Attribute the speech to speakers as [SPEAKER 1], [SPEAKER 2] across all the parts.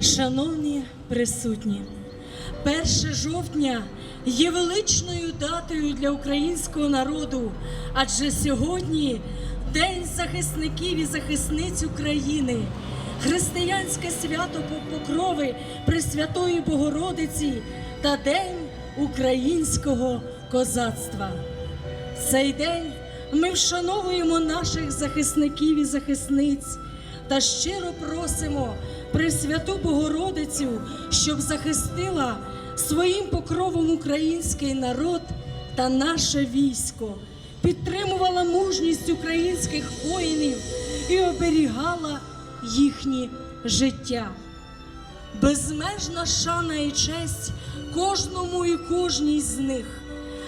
[SPEAKER 1] Шановні присутні, 1 жовтня є величною датою для українського народу, адже сьогодні День захисників і захисниць України, християнське свято Покрови Пресвятої Богородиці та День українського козацтва. Цей день ми вшановуємо наших захисників і захисниць та щиро просимо Пресвяту Богородицю, щоб захистила своїм покровом український народ та наше військо, підтримувала мужність українських воїнів і оберігала їхні життя. Безмежна шана і честь кожному і кожній з них.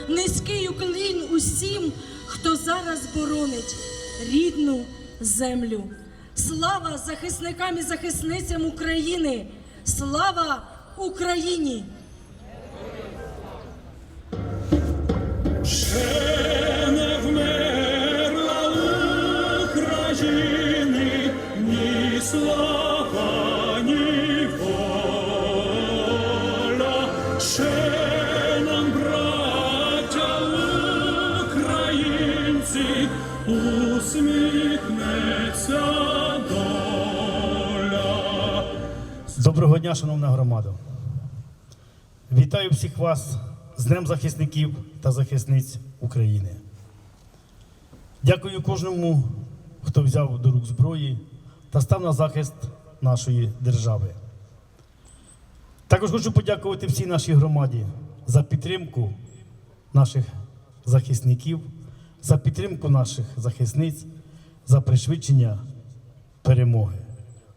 [SPEAKER 1] Низький уклін усім, хто зараз боронить рідну землю. Слава захисникам і захисницям України! Слава Україні!
[SPEAKER 2] Доброго дня, шановна громада. Вітаю всіх вас з Днем захисників та захисниць України. Дякую кожному, хто взяв до рук зброї та став на захист нашої держави. Також хочу подякувати всій нашій громаді за підтримку наших захисників, за підтримку наших захисниць, за пришвидшення перемоги.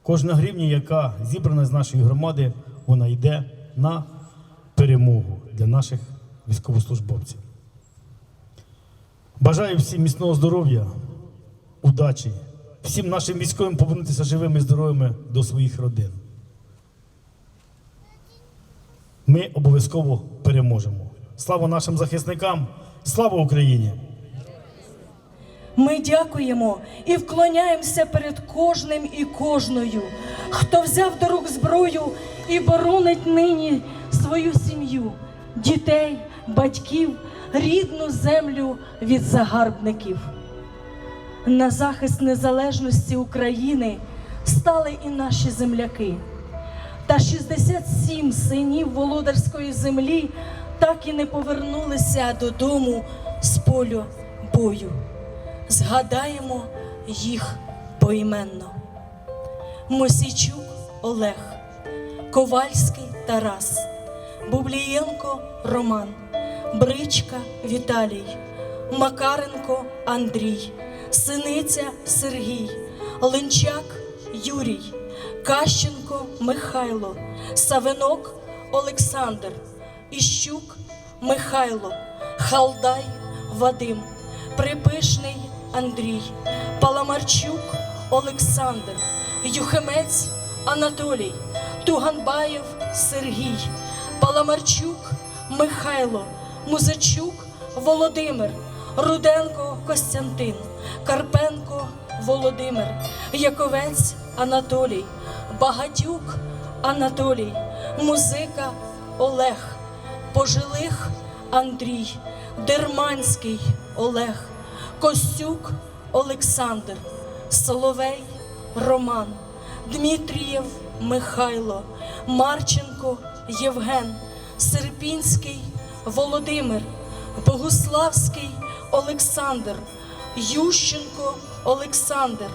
[SPEAKER 2] Кожна гривня, яка зібрана з нашої громади, вона йде на перемогу для наших військовослужбовців. Бажаю всім міцного здоров'я, удачі, всім нашим військовим повернутися живими і здоровими до своїх родин. Ми обов'язково переможемо. Слава нашим захисникам! Слава Україні!
[SPEAKER 1] Ми дякуємо і вклоняємося перед кожним і кожною, хто взяв до рук зброю і боронить нині свою сім'ю, дітей, батьків, рідну землю від загарбників. На захист незалежності України стали і наші земляки. Та 67 синів володарської землі так і не повернулися додому з полю бою. Згадаємо їх поіменно. Мосійчук Олег, Ковальський Тарас, Бублієнко Роман, Бричка Віталій, Макаренко Андрій, Синиця Сергій, Ленчак Юрій, Кащенко Михайло, Савинок Олександр, Іщук Михайло, Халдай Вадим, Припишний Андрій, Паламарчук Олександр, Юхимець Анатолій, Туганбаєв Сергій, Паламарчук Михайло, Музичук Володимир, Руденко Костянтин, Карпенко Володимир, Яковець Анатолій, Багатюк Анатолій, Музика Олег, Пожилих Андрій, Дерманський Олег, Костюк Олександр, Соловей Роман, Дмитрієв Михайло, Марченко Євген, Серпінський Володимир, Богуславський Олександр, Ющенко Олександр,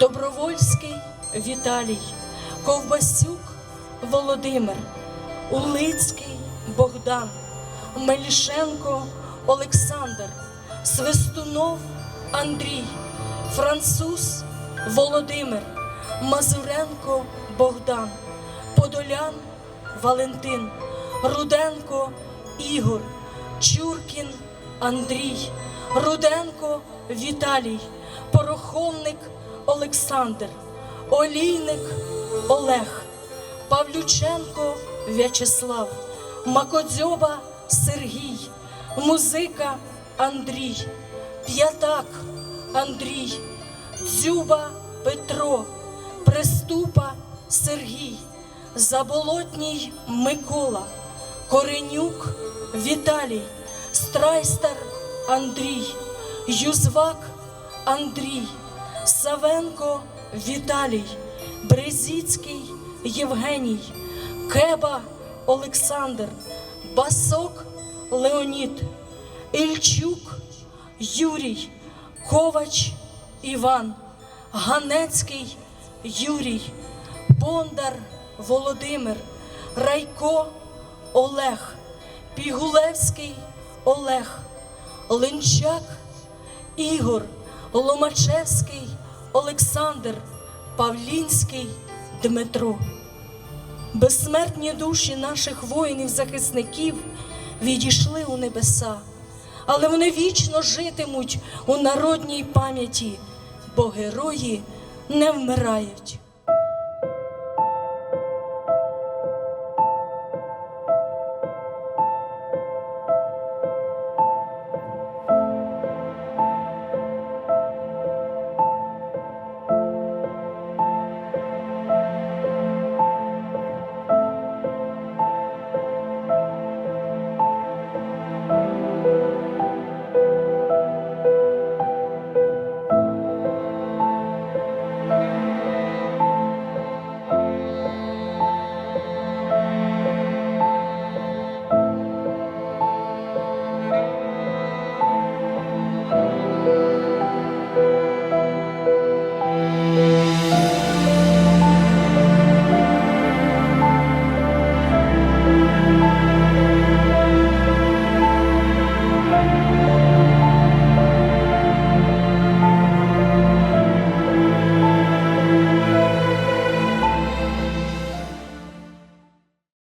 [SPEAKER 1] Добровольський Віталій, Ковбасюк Володимир, Улицький Богдан, Мелішенко Олександр, Свистунов Андрій, Француз Володимир, Мазуренко Богдан, Подолян Валентин, Руденко Ігор, Чуркін Андрій, Руденко Віталій, Пороховник Олександр, Олійник Олег, Павлюченко В'ячеслав, Макодзьоба Сергій, Музика Андрій, П'ятак Андрій, Дзюба Петро, Приступа Сергій, Заболотній Микола, Коренюк Віталій, Страйстер Андрій, Юзвак Андрій, Савенко Віталій, Брезіцький Євгеній, Кеба Олександр, Басок Леонід, Ільчук Юрій, Ковач Іван, Ганецький Юрій, Бондар Володимир, Райко Олег, Пігулевський Олег, Линчак Ігор, Ломачевський Олександр, Павлінський Дмитро. Безсмертні душі наших воїнів-захисників відійшли у небеса, але вони вічно житимуть у народній пам'яті, бо герої не вмирають.